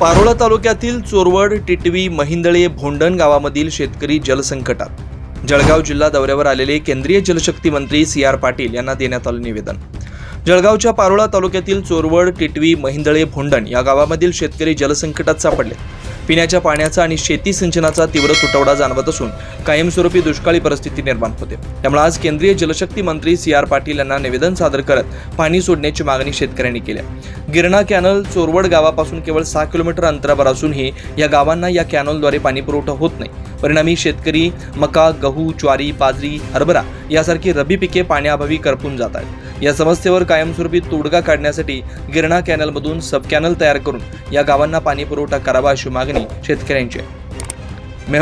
पारोळा तालुक्यातील चोरवड टिटवी महिंदळे भोंडण गावामधील शेतकरी जलसंकटात. जळगाव जिल्हा दौऱ्यावर आलेले केंद्रीय जलशक्ती मंत्री सी आर पाटील यांना देण्यात आलं निवेदन. जळगावच्या पारोळा तालुक्यातील चोरवड टिटवी महिंदळे भोंडण या गावामधील शेतकरी जलसंकटात सापडले. पिण्याच्या पाण्याचा आणि शेती सिंचनाचा तीव्र तुटवडा जाणवत असून कायमस्वरूपी दुष्काळी परिस्थिती निर्माण होते. त्यामुळे आज केंद्रीय जलशक्ती मंत्री सी आर पाटील यांना निवेदन सादर करत पाणी सोडण्याची मागणी शेतकऱ्यांनी केली गिरणा कॅनल चोरवड गावापासून केवळ सहा किलोमीटर अंतरावर असूनही या गावांना या कॅनलद्वारे पाणी पुरवठा होत नाही. परिणामी शेतकरी मका गहू ज्वारी बाजरी हरभरा यासारखी रबी पिके पाण्याअभावी करपून जात आहेत. या समस्येवर कायमस्वरूपी तोडगा काढण्यासाठी गिरणा कॅनलमधून सब कॅनल तयार करून या गावांना पाणी पुरवठा करावा अशी मागणी शेतकऱ्यांची आहे.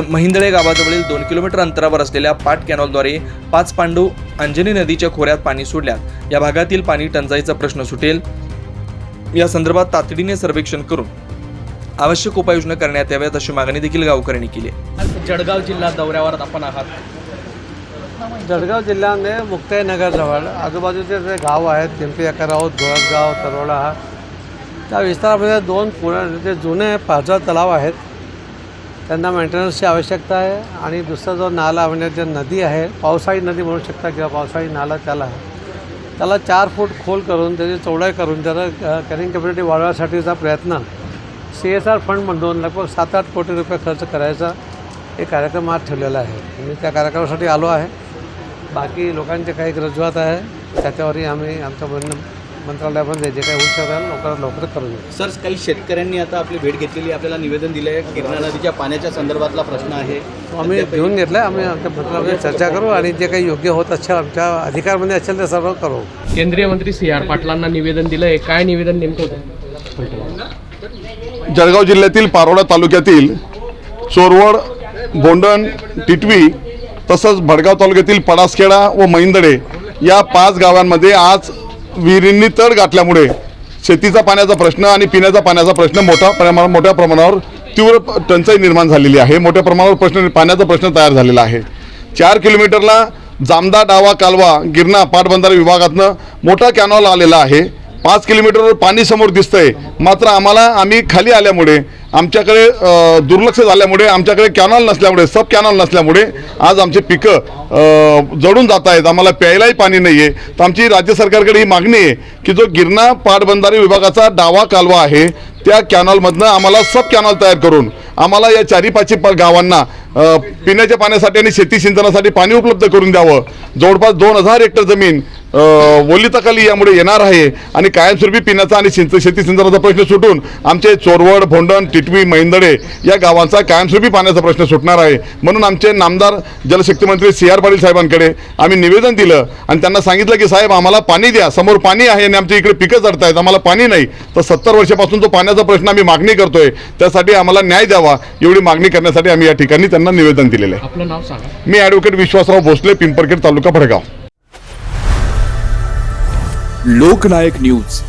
महिंदळे गावाजवळील दोन किलोमीटर अंतरावर असलेल्या पाट कॅनॉलद्वारे पाच पांडू अंजनी नदीच्या खोऱ्यात पाणी सोडल्यात. या भागातील पाणी टंचाईचा प्रश्न सुटेल. या संदर्भात तातडीने सर्वेक्षण करून आवश्यक उपाययोजना करण्यात याव्यात अशी मागणी देखील गावकऱ्यांनी केली जळगाव जिल्हा दौऱ्यावर आपण आहात. जळगाव जिल्ह्यामध्ये मुक्ताईनगरजवळ आजूबाजूचे जे गाव आहेत पिंपरी अकराव धुळसगाव तरोडा त्या विस्तारामध्ये दोन पुण्या जे जुने पाझर तलाव आहेत त्यांना मेंटेनन्सची आवश्यकता आहे आणि दुसरा जो नाला म्हणजे जे नदी आहे पावसाळी नदी म्हणू शकता किंवा पावसाळी नाला त्याला त्याला चार फूट खोल करून त्याची चौडाई करून त्याला कॅरिंग कॅपॅसिटी वाढवण्यासाठीचा प्रयत्न सी एस आर फंड म्हणून लगभग सात आठ कोटी रुपये खर्च करायचा एक कार्यक्रम आज ठेवलेला आहे. मी त्या कार्यक्रमासाठी आलो आहे. बाकी लोकांचे काही रजूआत आहे त्याच्यावरही आम्ही आमच्या मंत्रालयामध्ये जे काही होऊ शकेल लवकरात लवकर करून घेऊ सर काही शेतकऱ्यांनी आता आपली भेट घेतलेली आपल्याला निवेदन दिलं आहे गिरणा नदीच्या पाण्याच्या संदर्भातला प्रश्न आहे. तो आम्ही घेऊन घेतलं आहे आम्ही आमच्या मंत्रालयामध्ये चर्चा करू आणि जे काही योग्य होत असेल आमच्या अधिकारमध्ये असेल ते सर्व करू. केंद्रीय मंत्री सी आर पाटलांना निवेदन दिलंय. काय निवेदन नेमकं होतं? जळगाव जिल्ह्यातील पारोळा तालुक्यातील चोरवड बोंडण टिटवी तसंच भडगाव तालुक्यातील पडासखेडा व मैंदडे या पाच गावांमध्ये आज विहिरींनी तड गाठल्यामुळे शेतीचा पाण्याचा प्रश्न आणि पिण्याचा पाण्याचा प्रश्न मोठा प्रमाण मोठ्या प्रमाणावर तीव्र टंचाई निर्माण झालेली आहे. मोठ्या प्रमाणावर प्रश्न पाण्याचा प्रश्न तयार झालेला आहे. चार किलोमीटरला जामदा डावा कालवा गिरणा पाटबंधारे विभागातनं मोठा कॅनॉल आलेला आहे. पाच किलोमीटरवर पाणी समोर दिसतंय. मात्र आम्हाला आम्ही खाली आल्यामुळे आमच्याकडे दुर्लक्ष झाल्यामुळे आमच्याकडे कॅनॉल नसल्यामुळे सब कॅनॉल नसल्यामुळे आज आमची पिकं जडून जात आहेत. आम्हाला प्यायलाही पाणी नाही आहे तर आमची राज्य सरकारकडे ही मागणी आहे की जो गिरणा पाटबंधारे विभागाचा डावा कालवा आहे त्या कॅनॉलमधनं आम्हाला सब कॅनॉल तयार करून आम्हाला या चारी पाचही गावांना पिण्याच्या पाण्यासाठी आणि शेती सिंचनासाठी पाणी उपलब्ध करून द्यावं. जवळपास दोन हजार हेक्टर जमीन ओलिताखाली यामुळे येणार आहे आणि कायमस्वरूपी पिण्याचा आणि सिंच शेती सिंचनाचा प्रश्न सुटून आमचे चोरवड भोंडण टिटवी मैंदडे या गावांचा कायमस्वरूपी पाण्याचा प्रश्न सुटणार आहे. म्हणून आमचे नामदार जलशक्ती मंत्री सी आर पाटील साहेबांकडे आम्ही निवेदन दिलं आणि त्यांना सांगितलं की साहेब आम्हाला पाणी द्या. समोर पाणी आहे आणि आमच्या इकडे पिकं चढतायत. आम्हाला पाणी नाही. तर सत्तर वर्षापासून जो पाण्याचा प्रश्न आम्ही मागणी करतोय. त्यासाठी आम्हाला न्याय द्यावा एवढी मागणी करण्यासाठी आम्ही या ठिकाणी त्यांना निवेदन दिलेलं आहे. आपलं नाव सांगा. मी ॲडव्होकेट विश्वासराव भोसले पिंपरखेड तालुका भडगाव. लोकनायक न्यूज.